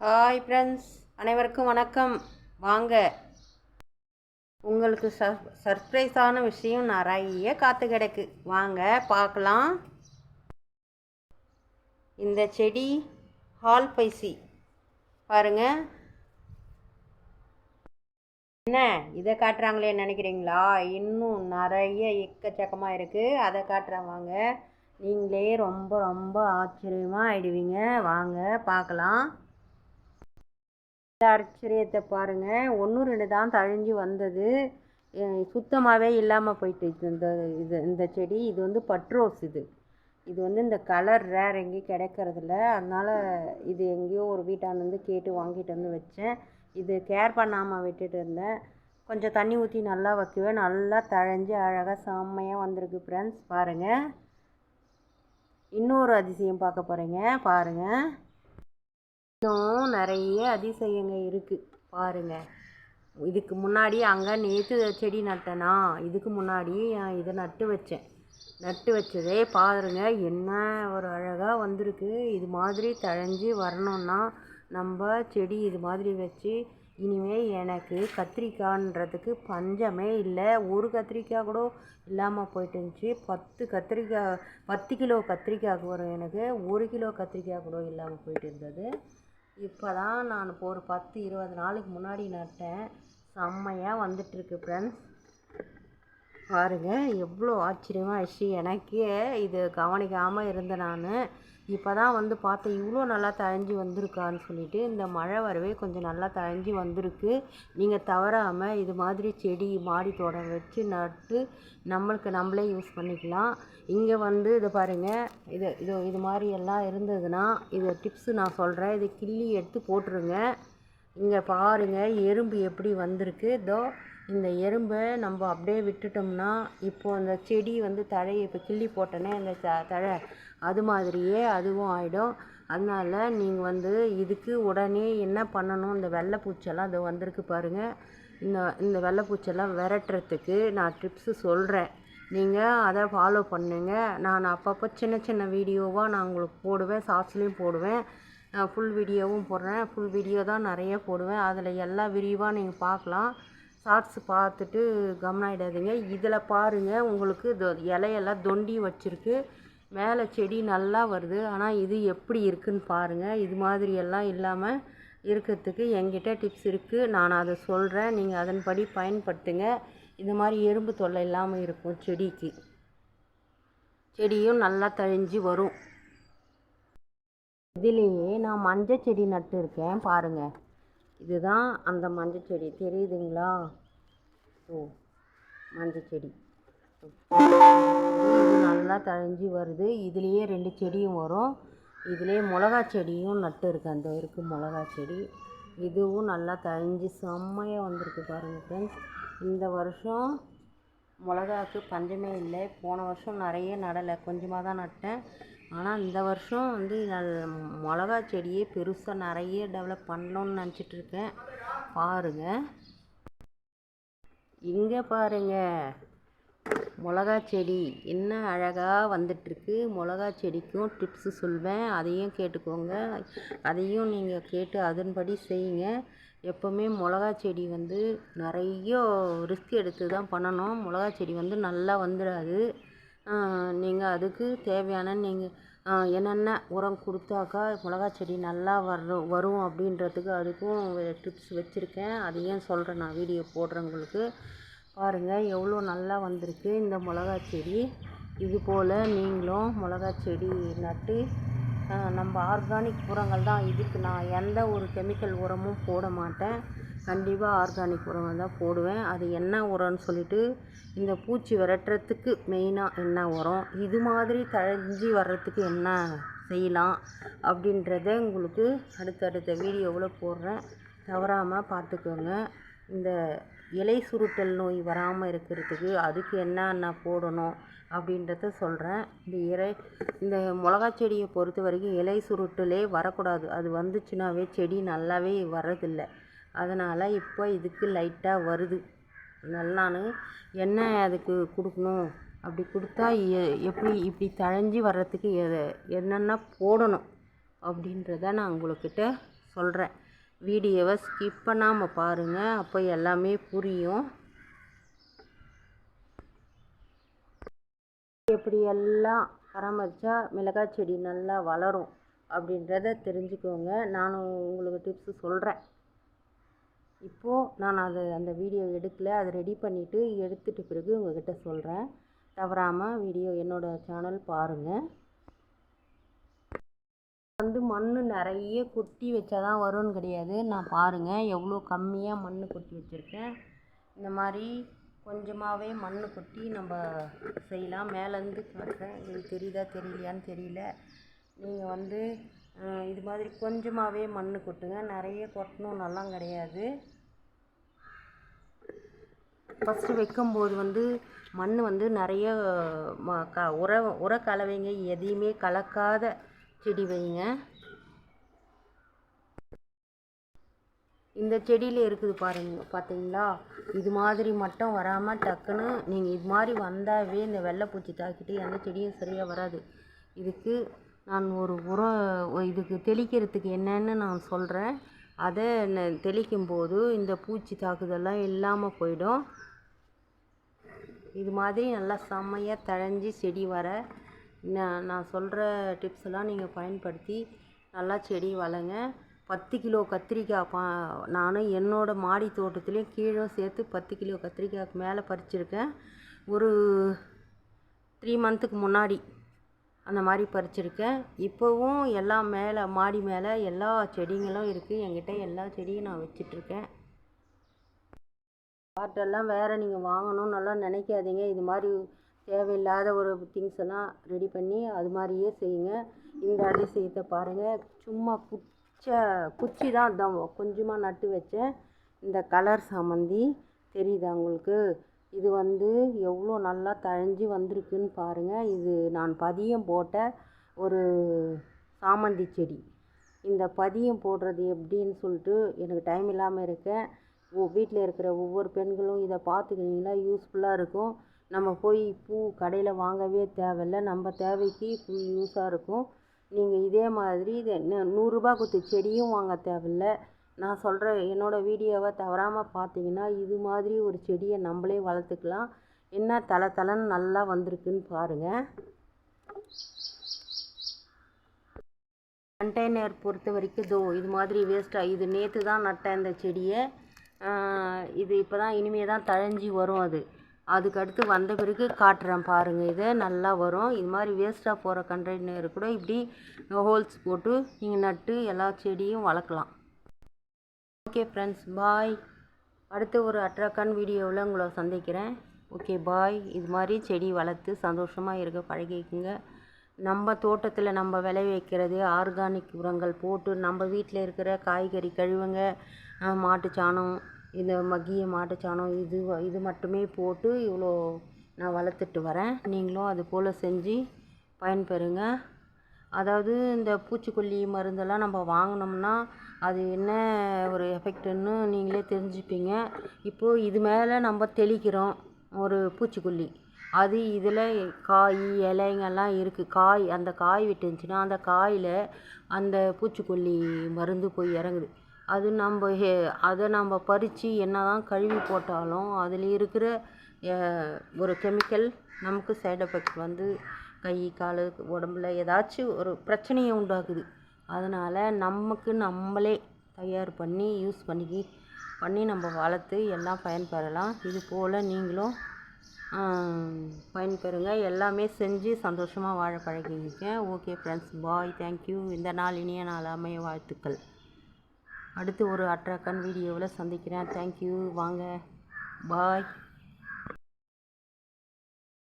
Hi friends அனைவருக்கும் வணக்கம். வாங்க. உங்களுக்கு ச சர்ப்ரைஸான விஷயம் நிறைய காத்து கிடக்கு. வாங்க பார்க்கலாம். இந்த செடி ஹால் பைசி. பாருங்க. என்ன? இதை காட்டுறாங்களே நினைக்கிறீங்களா? இன்னும் நிறைய எக்கச்சக்கமாக இருக்குது அதை காட்டுறேன் வாங்க. நீங்களே ரொம்ப ரொம்ப ஆச்சரியமாக ஆயிடுவீங்க. வாங்க பார்க்கலாம். இந்த ஆச்சரியத்தை பாருங்கள் ஒன்று ரெண்டு தான் தழிஞ்சு வந்தது. சுத்தமாகவே இல்லாமல் போயிட்டு இந்த இது இந்த செடி. இது வந்து பட்ரோஸ் இது. இது வந்து இந்த கலர் ரேர் எங்கேயும் கிடைக்கிறதில்ல. அதனால் இது எங்கேயோ ஒரு வீட்டாண்லேருந்து கேட்டு வாங்கிட்டு வந்து வச்சேன். இது கேர் பண்ணாமல் விட்டுட்டு இருந்தேன். கொஞ்சம் தண்ணி ஊற்றி நல்லா வைக்குவேன். நல்லா தழைஞ்சு அழகாக செம்மையாக வந்திருக்கு ஃப்ரெண்ட்ஸ் பாருங்கள் இன்னொரு அதிசயம் பார்க்க போகிறீங்க பாருங்கள் இன்னும் நிறைய அதிசயங்க இருக்குது பாருங்கள் இதுக்கு முன்னாடி அங்கே நேற்று செடி நட்டேனா? இதுக்கு முன்னாடி இதை நட்டு வச்சேன். நட்டு வச்சதே பாருங்க என்ன ஒரு அழகாக வந்திருக்கு. இது மாதிரி தழைஞ்சி வரணுன்னா நம்ம செடி இது மாதிரி வச்சு இனிமேல் எனக்கு கத்திரிக்காய்ன்றதுக்கு பஞ்சமே இல்லை. ஒரு கத்திரிக்காய் கூட இல்லாமல் போயிட்டு இருந்துச்சு. பத்து கத்திரிக்காய் பத்து கிலோ கத்திரிக்காய்க்கு வரும் எனக்கு ஒரு கிலோ கத்திரிக்காய் கூட இல்லாமல் போயிட்டு இருந்தது. இப்போ தான் நான் இப்போ ஒரு பத்து இருபது நாளைக்கு முன்னாடி நட்டேன். செம்மையாக வந்துட்டுருக்கு ஃப்ரெண்ட்ஸ் பாருங்கள் எவ்வளோ ஆச்சரியமாக ஆச்சு எனக்கே இது கவனிக்காமல் இருந்தேன் நான். இப்போ தான் வந்து பார்த்தேன் இவ்வளோ நல்லா தழைஞ்சி வந்திருக்கான்னு சொல்லிட்டு இந்த மழை வரவே கொஞ்சம் நல்லா தழைஞ்சி வந்திருக்கு. நீங்கள் தவறாமல் இது மாதிரி செடி மாடி தோட்டம் வச்சு நட்டு நம்மளுக்கு நம்மளே யூஸ் பண்ணிக்கலாம். இங்கே வந்து இதை பாருங்கள் இது இது இது மாதிரி எல்லாம் இருந்ததுன்னா இது டிப்ஸு நான் சொல்கிறேன் இது கிள்ளி எடுத்து போட்டுருங்க. இங்கே பாருங்கள் எறும்பு எப்படி வந்திருக்கு. இதோ இந்த எறும்பை நம்ம அப்படியே விட்டுட்டோம்னா இப்போது அந்த செடி வந்து தழையை இப்போ கிள்ளி போட்டோன்னே அந்த த தழை அது மாதிரியே அதுவும் ஆகிடும் அதனால் நீங்கள் வந்து இதுக்கு உடனே என்ன பண்ணணும்? இந்த வெள்ளைப்பூச்செல்லாம் அது வந்திருக்கு பாருங்கள் இந்த இந்த வெள்ளைப்பூச்செல்லாம் விரட்டுறதுக்கு நான் ட்ரிப்ஸு சொல்கிறேன் நீங்கள் அதை ஃபாலோ பண்ணுங்கள் நான் அப்பப்போ சின்ன சின்ன வீடியோவாக நான் உங்களுக்கு போடுவேன். ஷார்ட்ஸ்லேயும் போடுவேன். ஃபுல் வீடியோவும் போடுறேன். ஃபுல் வீடியோ தான் நிறைய போடுவேன். அதில் எல்லா விரிவாக நீங்கள் பார்க்கலாம். ஷார்ட்ஸ் பார்த்துட்டு கவனாயிடாதீங்க இதில் பாருங்கள் உங்களுக்கு இலையெல்லாம் தொண்டி வச்சுருக்கு. மேலே செடி நல்லா வருது. ஆனால் இது எப்படி இருக்குதுன்னு பாருங்கள் இது மாதிரி எல்லாம் இல்லாமல் இருக்கிறதுக்கு என்கிட்ட டிப்ஸ் இருக்குது நான் அதை சொல்கிறேன் நீங்கள் அதன்படி பயன்படுத்துங்க. இந்த மாதிரி எறும்பு தொல்லை இல்லாமல் இருக்கும் செடிக்கு. செடியும் நல்லா தழிஞ்சு வரும். இதிலேயே நான் மஞ்சள் செடி நட்டு இருக்கேன். பாருங்கள் இதுதான் அந்த மஞ்சள் செடி. தெரியுதுங்களா? ஓ மஞ்சள் செடி. இது நல்லா தழிஞ்சி வருது. இதுலேயே ரெண்டு செடியும் வரும். இதுலேயே மிளகா செடியும் நட்டு இருக்கு அந்த இருக்குது மிளகா செடி. இதுவும் நல்லா தழிஞ்சு செம்மையாக வந்திருக்கு பாருங்கள் ஃப்ரெண்ட்ஸ் இந்த வருஷம் மிளகாவுக்கு பஞ்சமே இல்லை. போன வருஷம் நிறைய நடலை. கொஞ்சமாக தான் நட்டேன். ஆனால் இந்த வருஷம் வந்து மிளகா செடியே பெருசாக நிறைய டெவலப் பண்ணணுன்னு நினச்சிட்ருக்கேன். பாருங்கள் இங்கே பாருங்கள் மிளகா செடி என்ன அழகாக வந்துட்டுருக்கு மிளகா செடிக்கும் டிப்ஸு சொல்வேன். அதையும் கேட்டுக்கோங்க. அதையும் நீங்கள் கேட்டு அதன்படி செய்யுங்க. எப்போவுமே மிளகா செடி வந்து நிறைய ரிஸ்க் எடுத்து தான் பண்ணணும். மிளகா செடி வந்து நல்லா வந்துடாது நீங்கள் அதுக்கு தேவையான நீங்கள் என்னென்ன உரம் கொடுத்தாக்கா மிளகா செடி நல்லா வரும் வரும் அப்படின்றதுக்கு அதுக்கும் டிப்ஸ் வச்சுருக்கேன். அதையும் சொல்கிறேன் நான் வீடியோ போடுறேன் உங்களுக்கு. பாருங்கள் எவ்வளோ நல்லா வந்திருக்கு இந்த மிளகா செடி. இது போல் நீங்களும் மிளகா செடி நட்டு நம்ம ஆர்கானிக் உரங்கள் தான். இதுக்கு நான் எந்த ஒரு கெமிக்கல் உரமும் போட மாட்டேன். கண்டிப்பாக ஆர்கானிக் உரங்கள் தான் போடுவேன். அது என்ன உரம்னு சொல்லிட்டு இந்த பூச்சி விரட்டுறதுக்கு மெயினாக என்ன உரம்? இது மாதிரி தழைஞ்சி வர்றதுக்கு என்ன செய்யலாம் அப்படின்றத உங்களுக்கு அடுத்தடுத்த வீடியோவில் போடுறேன். தவறாமல் பார்த்துக்கோங்க. இந்த இலை சுருட்டல் நோய் வராமல் இருக்கிறதுக்கு அதுக்கு என்னென்ன போடணும் அப்படின்றத சொல்கிறேன் இந்த இலை இந்த மிளகா செடியை பொறுத்த வரைக்கும் இலை சுருட்டலே வரக்கூடாது. அது வந்துச்சுனாவே செடி நல்லாவே வர்றதில்லை. அதனால் இப்போ இதுக்கு லைட்டாக வருது. அதனால் நான் என்ன அதுக்கு கொடுக்கணும்? அப்படி கொடுத்தா எப்படி இப்படி தழைஞ்சி வர்றதுக்கு எதை என்னென்ன போடணும்? அப்படின்றத நான் உங்கள்கிட்ட சொல்கிறேன் வீடியோவை ஸ்கிப் பண்ணாமல் பாருங்கள் அப்போ எல்லாமே புரியும். எப்படியெல்லாம் பராமரித்தா மிளகாய் செடி நல்லா வளரும் அப்படின்றத தெரிஞ்சுக்கோங்க. நானும் உங்களுக்கு டிப்ஸு சொல்கிறேன் இப்போது நான் அது அந்த வீடியோ எடுக்கலை. அதை ரெடி பண்ணிவிட்டு எடுத்துட்ட பிறகு உங்கள்கிட்ட சொல்கிறேன் தவறாமல் வீடியோ என்னோடய சேனல் பாருங்கள் வந்து மண் நிறைய கொட்டி வச்சா தான் வரும்னு கிடையாது. நான் பாருங்கள் எவ்வளோ கம்மியாக மண் கொட்டி வச்சுருக்கேன். இந்த மாதிரி கொஞ்சமாகவே மண் கொட்டி நம்ம செய்யலாம். மேலேருந்து காட்டுறேன். இது தெரியுதா தெரியலையான்னு தெரியல. நீங்கள் வந்து இது மாதிரி கொஞ்சமாகவே மண் கொட்டுங்க. நிறைய கொட்டணும் நல்லா கிடையாது. ஃபஸ்ட்டு வைக்கும்போது வந்து மண் வந்து நிறைய ம க உர உர கலவைங்க. எதையுமே கலக்காத செடி வைங்க. இந்த செடியில் இருக்குது பாருங்க பார்த்தீங்களா இது மாதிரி மட்டும் வராமல் டக்குன்னு நீங்கள் இது மாதிரி வந்தாவே இந்த வெள்ளைப்பூச்சி தாக்கிட்டு எந்த செடியும் சரியாக வராது. இதுக்கு நான் ஒரு உரம் இதுக்கு தெளிக்கிறதுக்கு என்னென்னு நான் சொல்கிறேன் அதை ந- தெளிக்கும் போது இந்த பூச்சி தாக்குதல்லாம் இல்லாமல் போயிடும். இது மாதிரி நல்லா செம்மையாக தழைஞ்சி செடி வர நான் நான் சொல்கிற டிப்ஸ் எல்லாம் நீங்கள் பயன்படுத்தி நல்லா செடி வளங்க பத்து கிலோ கத்திரிக்காய் பா நானும் என்னோடய மாடி தோட்டத்துலேயும் கீழே சேர்த்து பத்து கிலோ கத்திரிக்காய்க்கு மேலே பறிச்சிருக்கேன். ஒரு த்ரீ மந்த்துக்கு முன்னாடி. அந்த மாதிரி பறிச்சிருக்கேன். இப்போவும் எல்லா மேலே மாடி மேலே எல்லா செடிங்களும் இருக்குது என்கிட்ட எல்லா செடியும் நான் வச்சிட்ருக்கேன். பாட்டெல்லாம் வேறு நீங்கள் வாங்கணும்னெல்லாம் நினைக்காதீங்க. இது மாதிரி தேவையில்லாத ஒரு திங்ஸ் எல்லாம் ரெடி பண்ணி அது மாதிரியே செய்யுங்க. இந்த அதிசயத்தை பாருங்கள் சும்மா குச்ச குச்சி தான் தான் கொஞ்சமாக நட்டு வச்சேன். இந்த கலர் சாமந்தி தெரியுதா உங்களுக்கு? இது வந்து எவ்வளோ நல்லா தழைஞ்சு வந்திருக்குன்னு பாருங்கள் இது நான் பதியம் போட்ட ஒரு சாமந்தி செடி. இந்த பதியம் போடுறது எப்படின்னு சொல்லிட்டு எனக்கு டைம் இல்லாமல் இருக்கேன் வீட்டில் இருக்கிற ஒவ்வொரு பெண்களும் இதை பார்த்துக்கிட்டிங்கன்னா யூஸ்ஃபுல்லாக இருக்கும். நம்ம போய் பூ கடையில் வாங்கவே தேவையில்ல. நம்ம தேவைக்கு ஃபுல் யூஸாக இருக்கும். நீங்கள் இதே மாதிரி இது நூறுரூபா கொடுத்து செடியும் வாங்க தேவையில்ல. நான் சொல்கிற என்னோடய வீடியோவை தவறாமல் பார்த்தீங்கன்னா இது மாதிரி ஒரு செடியை நம்மளே வளர்த்துக்கலாம். என்ன தலை தலைன்னு நல்லா வந்திருக்குன்னு பாருங்கள் கண்டெய்னர் பொறுத்த வரைக்கும் இதோ இது மாதிரி வேஸ்ட்டாக இது நேற்று தான் நட்டேன் இந்த செடியை. இது இப்போ தான் இனிமே தான் தழைஞ்சி வரும் அது. அதுக்கடுத்து வந்த பிறகு காட்டுறேன் பாருங்கள் இதை நல்லா வரும். இது மாதிரி வேஸ்ட்டாக போகிற கண்டெய்னர் கூட இப்படி ஹோல்ஸ் போட்டு நீங்கள் நட்டு எல்லா செடியும் வளர்க்கலாம். ஓகே ஃப்ரெண்ட்ஸ் பாய் அடுத்து ஒரு அட்ராக்கான் வீடியோவில் உங்களை சந்திக்கிறேன். ஓகே பாய் இது மாதிரி செடி வளர்த்து சந்தோஷமாக இருக்க பழகிக்குங்க. நம்ம தோட்டத்தில் நம்ம விளைவிக்கிறது ஆர்கானிக் உரங்கள் போட்டு நம்ம வீட்டில் இருக்கிற காய்கறி கழிவுங்க மாட்டு மாட்டுச்சாணம் இந்த மக்கிய மாட்டுச்சாணம் இது இது மட்டுமே போட்டு இவ்வளோ நான் வளர்த்துட்டு வரேன். நீங்களும் அது போல் செஞ்சு பயன்பெறுங்க. அதாவது இந்த பூச்சிக்கொல்லி மருந்தெல்லாம் நம்ம வாங்கினோம்னா அது என்ன ஒரு எஃபெக்ட்டுன்னு நீங்களே தெரிஞ்சுப்பீங்க. இப்போது இது மேலே நம்ம தெளிக்கிறோம் ஒரு பூச்சிக்கொல்லி. அது இதில் காய் இலைங்கெல்லாம் இருக்குது காய் அந்த காய் விட்டுருந்துச்சுன்னா அந்த காயில் அந்த பூச்சிக்கொல்லி மருந்து போய் இறங்குது. அது நம்ம அதை நம்ம பறித்து என்ன தான் கழுவி போட்டாலும் அதில் இருக்கிற ஒரு கெமிக்கல் நமக்கு சைடு எஃபெக்ட் வந்து கை கால் உடம்புல ஏதாச்சும் ஒரு பிரச்சனையை உண்டாக்குது. அதனால் நமக்கு நம்மளே தயார் பண்ணி யூஸ் பண்ணி பண்ணி நம்ம வளர்த்து எல்லாம் பயன்பெறலாம். இது போல் நீங்களும் பயன்பெறுங்க. எல்லாமே செஞ்சு சந்தோஷமாக வாழ பழகிங்க okay friends bye thank you இந்த நாள் இனிய நாள் அமைய வாழ்த்துக்கள். அடுத்து ஒரு அட்ராக்கன் வீடியோவில் சந்திக்கிறேன். தேங்க்யூ வாங்க. பாய்